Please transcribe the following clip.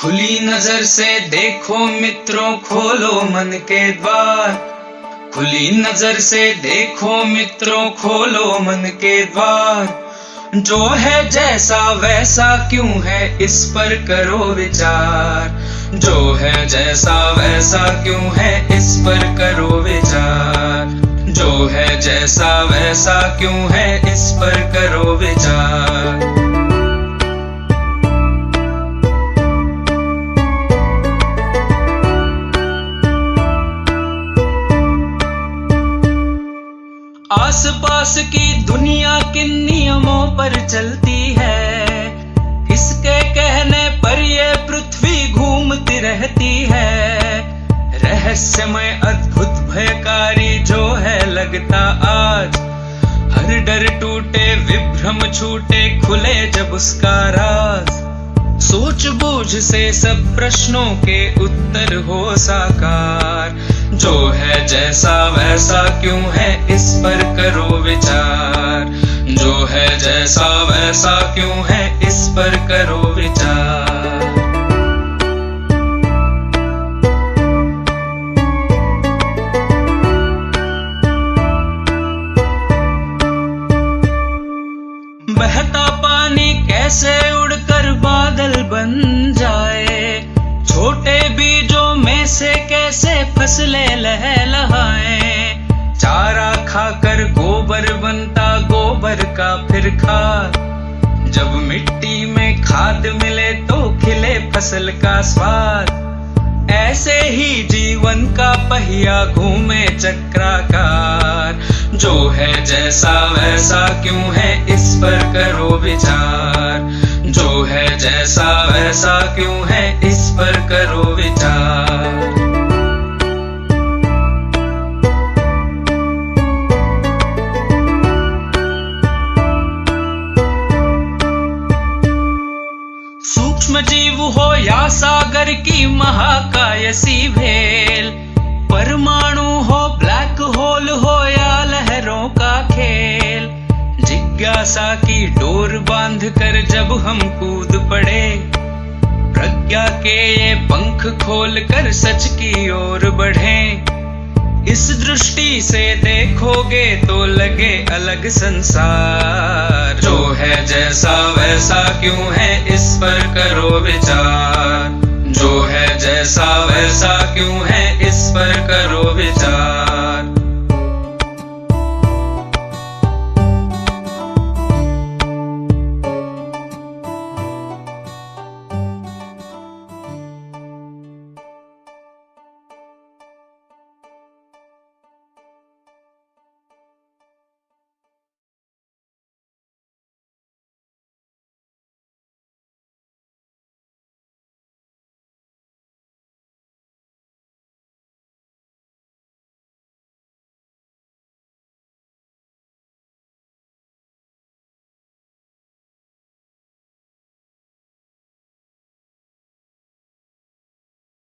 खुली नज़र से देखो मित्रों, खोलो मन के द्वार। खुली नज़र से देखो मित्रों, खोलो मन के द्वार। जो है जैसा वैसा क्यों है, इस पर करो विचार। जो है जैसा वैसा क्यों है, इस पर करो विचार। जो है जैसा वैसा क्यों है, इस पर करो विचार। आसपास की दुनिया किन नियमों पर चलती है। किसके कहने पर ये पृथ्वी घूमती रहती है। रहस्यमय अद्भुत भयकारी जो है लगता आज। हर डर टूटे, विभ्रम छूटे, खुले जब उसका राज। सोच बूझ से सब प्रश्नों के उत्तर हो साकार। जो जैसा वैसा क्यों है इस पर करो विचार? जो है जैसा वैसा क्यों है इस पर करो विचार? बहता पानी कैसे उड़कर बादल बन जाए? छोटे बीजों में से कैसे फ़सलें लहलहाए? चारा खाकर गोबर बनता, गोबर का फिर खाद जब मिट्टी में खाद मिले तो खिले फ़सल का स्वाद। ऐसे ही जीवन का पहिया घूमे चक्राकार। जो है जैसा वैसा क्यों है इस पर करो विचार। है, जैसा वैसा क्यों है, इस पर करो विचार। सूक्ष्म जीव हो या सागर की महाकायसी भेल परमाणु जिज्ञासा की डोर बाँध कर जब हम कूद पड़े, प्रज्ञा के ये पंख खोल कर सच की ओर बढ़े। इस दृष्टि से देखोगे तो लगे अलग संसार। जो है जैसा वैसा क्यों है इस पर करो विचार। जो है जैसा वैसा क्यों है इस पर करो विचार।